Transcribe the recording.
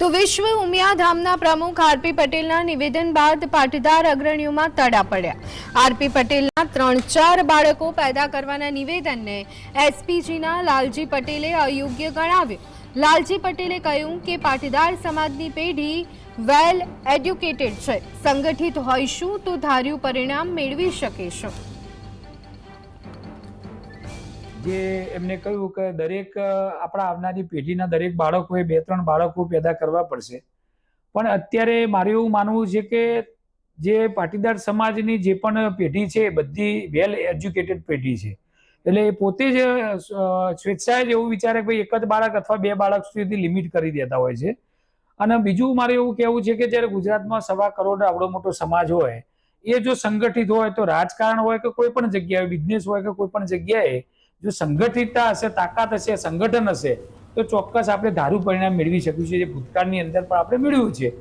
તો વિશ્વ ઉમિયાધામના પ્રમુખ આરપી પટેલના નિવેદન બાદ પાટીદાર અગ્રણીઓમાં તડા પડ્યા. આરપી પટેલના ત્રણ ચાર બાળકો પેદા કરવાના નિવેદનને એસપીજીના લાલજી પટેલે અયોગ્ય ગણાવ્યું. લાલજી પટેલે કહ્યું કે પાટીદાર સમાજની પેઢી વેલ એડ્યુકેટેડ છે. સંગઠિત હોઈશું તો ધાર્યું પરિણામ મેળવી શકીશું જે એમને કહ્યું કે દરેક આપણા આવનારી પેઢીના દરેક બાળકોએ બે ત્રણ બાળકો પેદા કરવા પડશે. પણ અત્યારે મારું એવું માનવું છે કે જે પાટીદાર સમાજની જે પણ પેઢી છે બધી વેલ એજ્યુકેટેડ પેઢી છે. એટલે એ પોતે જ સ્વેચ્છાએ જ એવું વિચારે કે એક જ બાળક અથવા બે બાળક સુધી લિમિટ કરી દેતા હોય છે. અને બીજું મારે એવું કહેવું છે કે જ્યારે ગુજરાતમાં સવા કરોડ આવડો મોટો સમાજ હોય, એ જો સંગઠિત હોય તો રાજકારણ હોય કે કોઈ પણ જગ્યાએ બિઝનેસ હોય કે કોઈ પણ જગ્યાએ જો સંગઠિતતા હશે, તાકાત હશે, સંગઠન હશે, તો ચોક્કસ આપણે ધારું પરિણામ મેળવી શકીશું. જે ભૂતકાળની અંદર પણ આપણે મેળવ્યું છે.